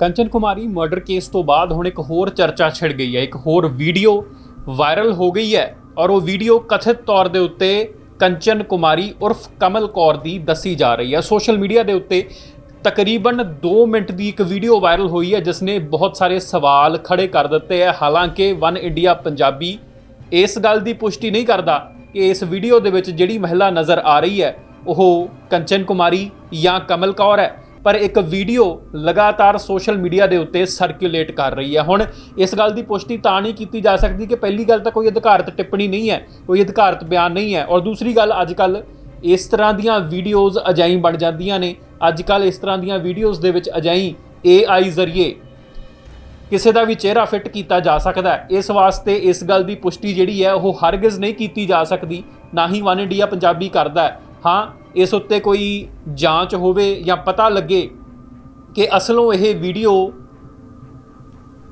ਕੰਚਨ Kumari murder case ਤੋਂ ਬਾਅਦ ਹੁਣ ਇੱਕ ਹੋਰ ਚਰਚਾ ਛਿੜ ਗਈ ਹੈ। ਇੱਕ ਹੋਰ ਵੀਡੀਓ ਵਾਇਰਲ ਹੋ ਗਈ ਹੈ ਔਰ ਉਹ ਵੀਡੀਓ ਕਥਿਤ ਤੌਰ ਦੇ ਉੱਤੇ ਕੰਚਨ ਕੁਮਾਰੀ ਉਰਫ ਕਮਲ ਕੌਰ ਦੀ ਦੱਸੀ ਜਾ ਰਹੀ ਹੈ। ਸੋਸ਼ਲ ਮੀਡੀਆ ਦੇ ਉੱਤੇ ਤਕਰੀਬਨ 2 ਮਿੰਟ ਦੀ ਇੱਕ ਵੀਡੀਓ ਵਾਇਰਲ ਹੋਈ ਹੈ, ਜਿਸ ਨੇ ਬਹੁਤ ਸਾਰੇ ਸਵਾਲ ਖੜੇ ਕਰ ਦਿੱਤੇ ਹੈ। ਹਾਲਾਂਕਿ ਵਨ ਇੰਡੀਆ ਪੰਜਾਬੀ ਇਸ ਗੱਲ ਦੀ ਪੁਸ਼ਟੀ ਨਹੀਂ ਕਰਦਾ ਕਿ ਇਸ ਵੀਡੀਓ ਦੇ ਵਿੱਚ ਜਿਹੜੀ ਮਹਿਲਾ ਨਜ਼ਰ ਆ ਰਹੀ ਹੈ, ਉਹ ਕੰਚਨ ਕੁਮਾਰੀ ਜਾਂ ਕਮਲ ਕੌਰ ਹੈ। ਪਰ ਇੱਕ ਵੀਡੀਓ ਲਗਾਤਾਰ ਸੋਸ਼ਲ ਮੀਡੀਆ ਦੇ ਉੱਤੇ ਸਰਕੂਲੇਟ ਕਰ ਰਹੀ ਹੈ। ਹੁਣ ਇਸ ਗੱਲ ਦੀ ਪੁਸ਼ਟੀ ਤਾਂ ਨਹੀਂ ਕੀਤੀ ਜਾ ਸਕਦੀ ਕਿ ਪਹਿਲੀ ਗੱਲ ਤਾਂ ਕੋਈ ਅਧਿਕਾਰਤ ਟਿੱਪਣੀ ਨਹੀਂ ਹੈ, ਕੋਈ ਅਧਿਕਾਰਤ ਬਿਆਨ ਨਹੀਂ ਹੈ। ਔਰ ਦੂਸਰੀ ਗੱਲ ਅੱਜ ਕੱਲ ਇਸ ਤਰ੍ਹਾਂ ਦੀਆਂ ਵੀਡੀਓਜ਼ ਅਜਾਈ ਬਣ ਜਾਂਦੀਆਂ ਨੇ। ਅੱਜ ਕੱਲ ਇਸ ਤਰ੍ਹਾਂ ਦੀਆਂ ਵੀਡੀਓਜ਼ ਦੇ ਵਿੱਚ ਅਜਾਈ AI ਜ਼ਰੀਏ ਕਿਸੇ ਦਾ ਵੀ ਚਿਹਰਾ ਫਿੱਟ ਕੀਤਾ ਜਾ ਸਕਦਾ ਹੈ। ਇਸ ਵਾਸਤੇ ਇਸ ਗੱਲ ਦੀ ਪੁਸ਼ਟੀ ਜਿਹੜੀ ਹੈ, ਉਹ ਹਰਗਿਜ਼ ਨਹੀਂ ਕੀਤੀ ਜਾ ਸਕਦੀ। ਨਾ ਹੀ ਵਨ ਇੰਡੀਆ ਪੰਜਾਬੀ ਕਰਦਾ ਹੈ। ਹਾਂ, ਇਸ ਉੱਤੇ ਕੋਈ ਜਾਂਚ ਹੋਵੇ ਜਾਂ ਪਤਾ ਲੱਗੇ ਕਿ ਅਸਲੋਂ ਇਹ ਵੀਡੀਓ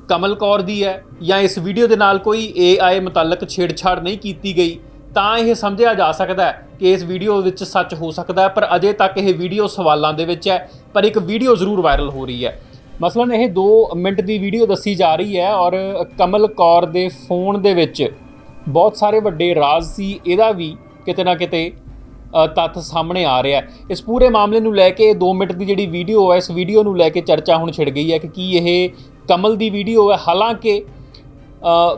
ਕਮਲ ਕੌਰ ਦੀ ਹੈ ਜਾਂ ਇਸ ਵੀਡੀਓ ਦੇ ਨਾਲ ਕੋਈ AI ਮੁਤਲਕ ਛੇੜਛਾੜ ਨਹੀਂ ਕੀਤੀ ਗਈ, ਤਾਂ ਇਹ ਸਮਝਿਆ ਜਾ ਸਕਦਾ ਹੈ ਕਿ ਇਸ ਵੀਡੀਓ ਵਿੱਚ ਸੱਚ ਹੋ ਸਕਦਾ ਹੈ, ਪਰ ਅਜੇ ਤੱਕ ਇਹ ਵੀਡੀਓ ਸਵਾਲਾਂ ਦੇ ਵਿੱਚ ਹੈ, ਪਰ ਇੱਕ ਵੀਡੀਓ ਜ਼ਰੂਰ ਵਾਇਰਲ ਹੋ ਰਹੀ ਹੈ। ਮਸਲਨ, ਇਹ 2 ਮਿੰਟ ਦੀ ਵੀਡੀਓ ਦੱਸੀ ਜਾ ਰਹੀ ਹੈ ਔਰ ਕਮਲ ਕੌਰ ਦੇ ਫੋਨ ਦੇ ਵਿੱਚ ਬਹੁਤ ਸਾਰੇ ਵੱਡੇ ਰਾਜ਼ ਸੀ, ਇਹਦਾ ਵੀ ਕਿਤੇ ਨਾ ਕਿਤੇ ਤੱਥ ਸਾਹਮਣੇ ਆ ਰਿਹਾ ਹੈ। ਇਸ ਪੂਰੇ ਮਾਮਲੇ ਨੂੰ ਲੈ ਕੇ 2 ਮਿੰਟ ਦੀ ਜਿਹੜੀ ਵੀਡੀਓ ਹੈ, ਇਸ ਵੀਡੀਓ ਨੂੰ ਲੈ ਕੇ ਚਰਚਾ ਹੁਣ ਛਿੜ ਗਈ ਹੈ ਕਿ ਕੀ ਇਹ ਕਮਲ ਦੀ ਵੀਡੀਓ ਹੈ। ਹਾਲਾਂਕਿ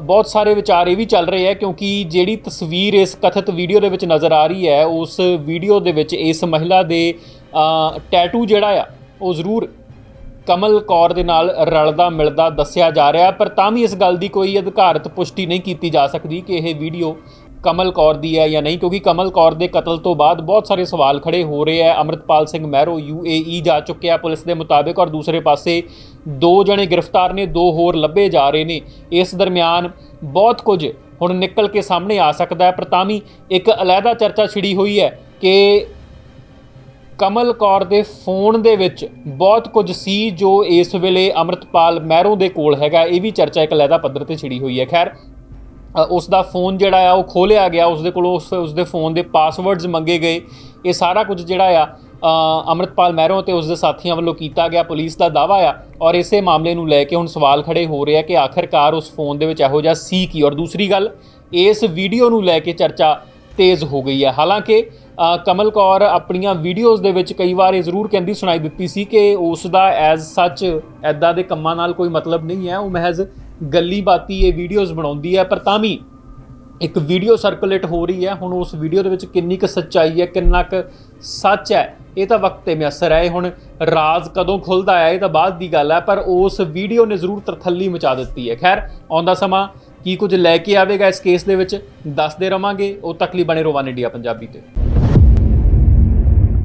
ਬਹੁਤ ਸਾਰੇ ਵਿਚਾਰ ਇਹ ਵੀ ਚੱਲ ਰਹੇ ਹੈ ਕਿਉਂਕਿ ਜਿਹੜੀ ਤਸਵੀਰ ਇਸ ਕਥਿਤ ਵੀਡੀਓ ਦੇ ਵਿੱਚ ਨਜ਼ਰ ਆ ਰਹੀ ਹੈ, ਉਸ ਵੀਡੀਓ ਦੇ ਵਿੱਚ ਇਸ ਮਹਿਲਾ ਦੇ ਟੈਟੂ ਜਿਹੜਾ ਆ, ਉਹ ਜ਼ਰੂਰ ਕਮਲ ਕੌਰ ਦੇ ਨਾਲ ਰਲਦਾ ਮਿਲਦਾ ਦੱਸਿਆ ਜਾ ਰਿਹਾ ਪਰ ਤਾਂ ਵੀ ਇਸ ਗੱਲ ਦੀ ਕੋਈ ਅਧਿਕਾਰਤ ਪੁਸ਼ਟੀ ਨਹੀਂ ਕੀਤੀ ਜਾ ਸਕਦੀ ਕਿ ਇਹ ਵੀਡੀਓ ਕਮਲ ਕੌਰ ਦੀ ਹੈ ਜਾਂ ਨਹੀਂ? ਕਿਉਂਕਿ ਕਮਲ ਕੌਰ ਦੇ ਕਤਲ ਤੋਂ ਬਾਅਦ ਬਹੁਤ ਸਾਰੇ ਸਵਾਲ ਖੜੇ ਹੋ ਰਹੇ ਹੈ। ਅਮਰਿਤਪਾਲ ਸਿੰਘ ਮਹਿਰੋ ਯੂਏਈ ਜਾ ਚੁੱਕਿਆ ਪੁਲਿਸ ਦੇ ਮੁਤਾਬਿਕ ਔਰ ਦੂਸਰੇ ਪਾਸੇ ਦੋ ਜਣੇ ਗ੍ਰਿਫਤਾਰ ਨੇ, ਦੋ ਹੋਰ ਲੱਭੇ ਜਾ ਰਹੇ ਨੇ। ਇਸ ਦਰਮਿਆਨ ਬਹੁਤ ਕੁਝ ਹੁਣ ਨਿਕਲ ਕੇ ਸਾਹਮਣੇ ਆ ਸਕਦਾ ਹੈ। ਪਰ ਤਾਂ ਵੀ ਇੱਕ ਅਲੱਗਾ ਚਰਚਾ ਛਿੜੀ ਹੋਈ ਹੈ ਕਿ ਕਮਲ ਕੌਰ ਦੇ ਫੋਨ ਦੇ ਵਿੱਚ ਬਹੁਤ ਕੁਝ ਸੀ ਜੋ ਇਸ ਵੇਲੇ ਅਮਰਤਪਾਲ ਮਹਿਰੋ ਦੇ ਕੋਲ ਹੈਗਾ। ਇਹ ਵੀ ਚਰਚਾ ਇੱਕ ਲੈਦਾ ਪੱਧਰ ਤੇ ਛਿੜੀ ਹੋਈ ਹੈ। ਖੈਰ ਉਸ ਦਾ ਫੋਨ ਜਿਹੜਾ ਆ ਉਹ ਖੋਲਿਆ ਗਿਆ। ਉਸ ਦੇ ਕੋਲੋਂ ਉਸ ਉਸ ਦੇ ਫੋਨ ਦੇ ਪਾਸਵਰਡਸ ਮੰਗੇ ਗਏ। ਇਹ ਸਾਰਾ ਕੁਝ ਜਿਹੜਾ ਆ ਅ, ਅਮਰਤਪਾਲ ਮਹਿਰੋ ਤੇ ਉਸ ਦੇ ਸਾਥੀਆਂ ਵੱਲੋਂ ਕੀਤਾ ਗਿਆ। ਪੁਲਿਸ ਦਾ ਦਾਵਾ ਆ ਔਰ ਇਸੇ ਮਾਮਲੇ ਨੂੰ ਲੈ ਕੇ ਹੁਣ ਸਵਾਲ ਖੜੇ ਹੋ ਰਹੇ ਆ ਕਿ ਆਖਰਕਾਰ ਉਸ ਫੋਨ ਦੇ ਵਿੱਚ ਇਹੋ ਜਿਹਾ ਸੀ ਕੀ? ਔਰ ਦੂਸਰੀ ਗੱਲ ਇਸ ਵੀਡੀਓ ਨੂੰ ਲੈ ਕੇ ਚਰਚਾ ਤੇਜ਼ ਹੋ ਗਈ ਹੈ ਹਾਲਾਂਕਿ ਕਮਲ ਕੌਰ ਆਪਣੀਆਂ ਵੀਡੀਓਜ਼ ਦੇ ਵਿੱਚ ਕਈ ਵਾਰ ਇਹ ਜ਼ਰੂਰ ਕਹਿੰਦੀ ਸੁਣਾਈ ਦਿੱਤੀ ਸੀ ਕਿ ਉਸ ਦਾ ਐਜ਼ ਸੱਚ ਐਦਾਂ ਦੇ ਕੰਮਾਂ ਨਾਲ ਕੋਈ ਮਤਲਬ ਨਹੀਂ ਹੈ। ਉਹ ਮਹਿਜ਼ ਗੱਲੀ ਬਾਤੀ ਇਹ ਵੀਡੀਓਜ਼ ਬਣਾਉਂਦੀ ਹੈ, ਪਰ ਤਾਂ ਵੀ ਇੱਕ ਵੀਡੀਓ ਸਰਕੂਲੇਟ ਹੋ ਰਹੀ ਹੈ। ਹੁਣ ਉਸ ਵੀਡੀਓ ਦੇ ਵਿੱਚ ਕਿੰਨੀ ਕੁ ਸੱਚਾਈ ਹੈ, ਕਿੰਨਾ ਕੁ ਸੱਚ ਹੈ, ਇਹ ਤਾਂ ਵਕਤ ਤੇ ਮਿਆਸਰ ਹੈ। ਹੁਣ ਰਾਜ਼ ਕਦੋਂ ਖੁੱਲਦਾ ਹੈ, ਇਹ ਤਾਂ ਬਾਅਦ ਦੀ ਗੱਲ ਹੈ, ਪਰ ਉਸ ਵੀਡੀਓ ਨੇ ਜ਼ਰੂਰ ਤਰਥੱਲੀ ਮਚਾ ਦਿੱਤੀ ਹੈ। ਖੈਰ, ਆਉਂਦਾ ਸਮਾਂ ਕੀ ਕੁਝ ਲੈ ਕੇ ਆਵੇਗਾ ਇਸ ਕੇਸ ਦੇ ਵਿੱਚ, ਦੱਸਦੇ ਰਵਾਂਗੇ। ਉਹ ਤੱਕ ਲਈ ਬਣੇ ਰਹੋ ਵਨ ਇੰਡੀਆ ਪੰਜਾਬੀ ਤੇ।